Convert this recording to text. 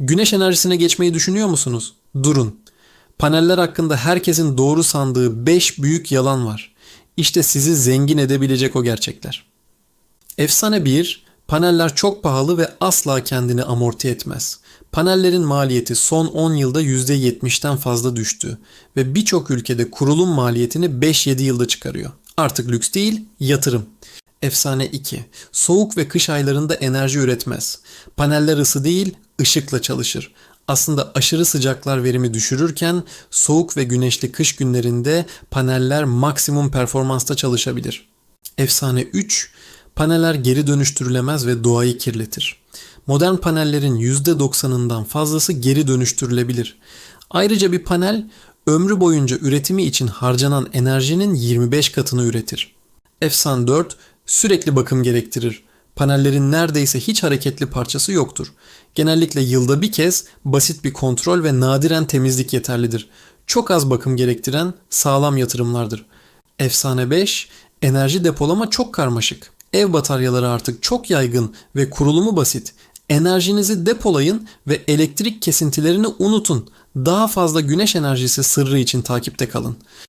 Güneş enerjisine geçmeyi düşünüyor musunuz? Durun. Paneller hakkında herkesin doğru sandığı 5 büyük yalan var. İşte sizi zengin edebilecek o gerçekler. Efsane 1. Paneller çok pahalı ve asla kendini amorti etmez. Panellerin maliyeti son 10 yılda %70'ten fazla düştü ve birçok ülkede kurulum maliyetini 5-7 yılda çıkarıyor. Artık lüks değil, yatırım. Efsane 2. Soğuk ve kış aylarında enerji üretmez. Paneller ısı değil, ışıkla çalışır. Aslında aşırı sıcaklar verimi düşürürken soğuk ve güneşli kış günlerinde paneller maksimum performansta çalışabilir. Efsane 3. Paneller geri dönüştürülemez ve doğayı kirletir. Modern panellerin %90'ından fazlası geri dönüştürülebilir. Ayrıca bir panel ömrü boyunca üretimi için harcanan enerjinin 25 katını üretir. Efsan 4 sürekli bakım gerektirir. Panellerin neredeyse hiç hareketli parçası yoktur. Genellikle yılda bir kez basit bir kontrol ve nadiren temizlik yeterlidir. Çok az bakım gerektiren sağlam yatırımlardır. Efsane 5 enerji depolama çok karmaşık. Ev bataryaları artık çok yaygın ve kurulumu basit. Enerjinizi depolayın ve elektrik kesintilerini unutun. Daha fazla güneş enerjisi sırrı için takipte kalın.